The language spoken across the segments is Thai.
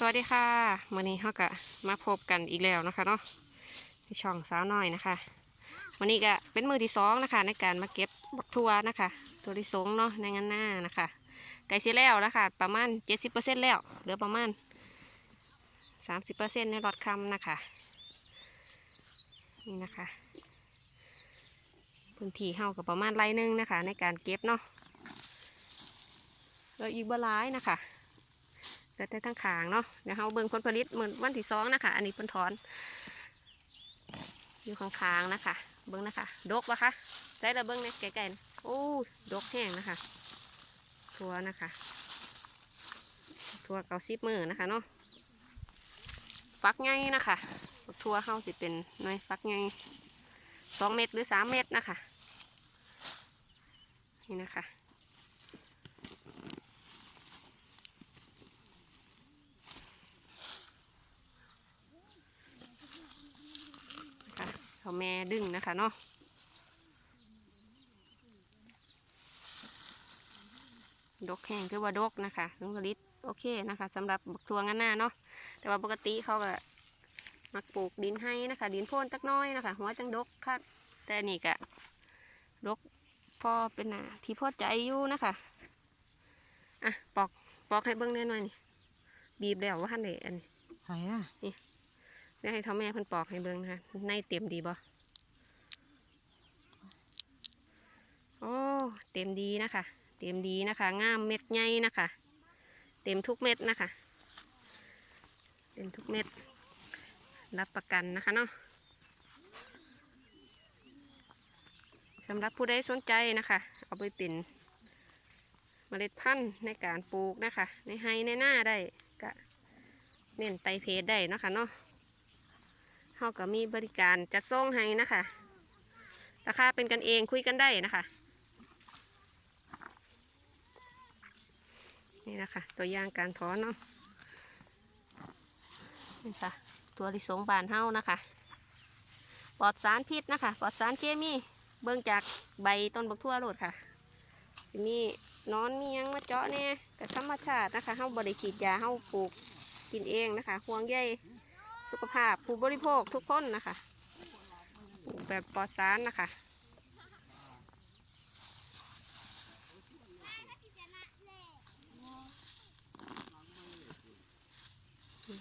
สวัสดีค่ะวันนี้เขาก็มาพบกันอีกแล้วนะคะเนาะในช่องสาวน้อยนะคะวันนี้ก็เป็นมือที่สองนะคะ ในการมาเก็บบักทัวนะคะ ตัวที่สองเนาะในงานหน้านะคะไก่เสียแล้วแล้วค่ะประมาณเจ็ดสิบเปอร์เซ็นต์แล้วเหลือประมาณสามสิบเปอร์เซ็นต์ในรอดคำนะคะนี่นะคะพื้นที่เฮากับประมาณไรนึงนะคะ ในการเก็บเนาะแล้วอีกบหลายนะคะ เหลือแต่ทั้งขางเนาะเดี๋ยวเราเบิ่งผลผลิตเหมือนวันที่สองนะคะ อันนี้เพิ่นถอน อยู่ข้างๆนะคะ เบิ่งนะคะ ดกปะคะใส่ระเบิ่งเนี่ยไกลๆนโอ้ดกแห้งนะคะทัวนะคะทัวเกาซิบมือนะคะเนาะฟักไงนะคะทัวเข้าสิเป็นหน่วยฟักไงสองเม็ดหรือสามเม็ดนะคะ นี่นะคะ ค่ะ เขาแม่ดึงนะคะเนาะดกแห้งคือว่าดกนะคะผลผลิตโอเคนะคะสำหรับบักทัวงานหน้าเนาะแต่ว่าปกติเขาก็มักปลูกดินให้นะคะ ดินโพ่นจักหน้อยนะคะ หัวจังดกค่ะแต่อันนี่ก็ดกพอเป็นหนาที่พอใจอยู่นะคะอะปอกปอกให้เบิ้งแน่หน่อยนี่บีบแล้วว่าท่านเดอันนี้ไหนอะเดี๋ยวให้ท่าแม่เพิ่นปอกให้เบิ่งนะคะในเต็มดีบ่โอ้เต็มดีนะคะ เต็มดีนะคะงามเม็ดใหญ่นะคะ เต็มทุกเม็ดนะคะ เต็มทุกเม็ด รับประกันนะคะเนาะสำหรับผู้ใดสนใจนะคะ เอาไปเป็นเมล็ดพันธุ์ในการปลูกนะคะ ในไฮในหน้าได้ก็เน้นไปเพจได้นะคะเนาะ เขาก็มีบริการจัดส่งให้นะคะ ราคาเป็นกันเองคุยกันได้นะคะ นี่นะคะ ตัวอย่างการถอนเนาะนี่ค่ะ ตัวลิสงบานเฮานะคะปลอดสารพิษนะคะปลอดสารเคมีเบิ่งจากใบต้นบักทั่วโลดค่ะมีนอนมียังมาเจาะเนี่ยกับธรรมชาตินะคะเฮาบริฉีดยาเฮาปลูกกินเองนะคะห่วงใย สุขภาพผู้บริโภคทุกคนนะคะปลูกแบบปลอดสารนะคะ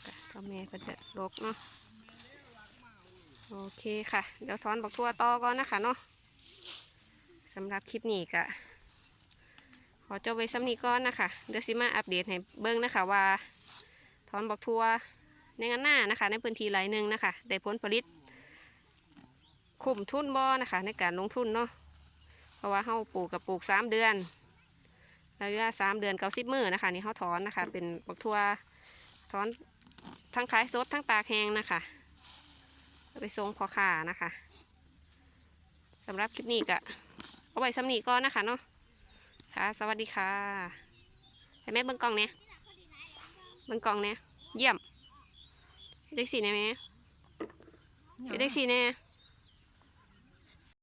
ค่ะพ่อแม่ก็จะรกเนาะโอเคค่ะ เดี๋ยวถอนบักทั่วต่อก่อนนะคะเนาะสำหรับคลิปนี้ก็ขอจบไว้สำนีก่อนนะคะ เดี๋ยวสิมาอัปเดตให้เบิ้งนะคะว่าถอนบักทั่ว ในงานหน้านะคะ ในพื้นที่หลายหนึ่งนะคะ ได้ผลผลิตคุ้มทุนบ่นะคะ ในการลงทุนเนาะเพราะว่าเฮาปลูกกับปลูกสามเดือนระยะสามเดือนเก้าสิบมือนะคะนี่เฮาถอนนะคะ เป็นบักทั่วถอนทั้งขายสดทั้งตากแห้งนะคะ ไปส่งพอค้านะคะสำหรับคลิปนี้ก็เอาไว้สำนีก่อนนะคะเนาะค่ะ สวัสดีค่ะให้แม่เบิ้งกล่องเนี่ยเบิ้งกล่องเนี่ยเยี่ยม เด็กสีแน่ไหมเด็กสีแน่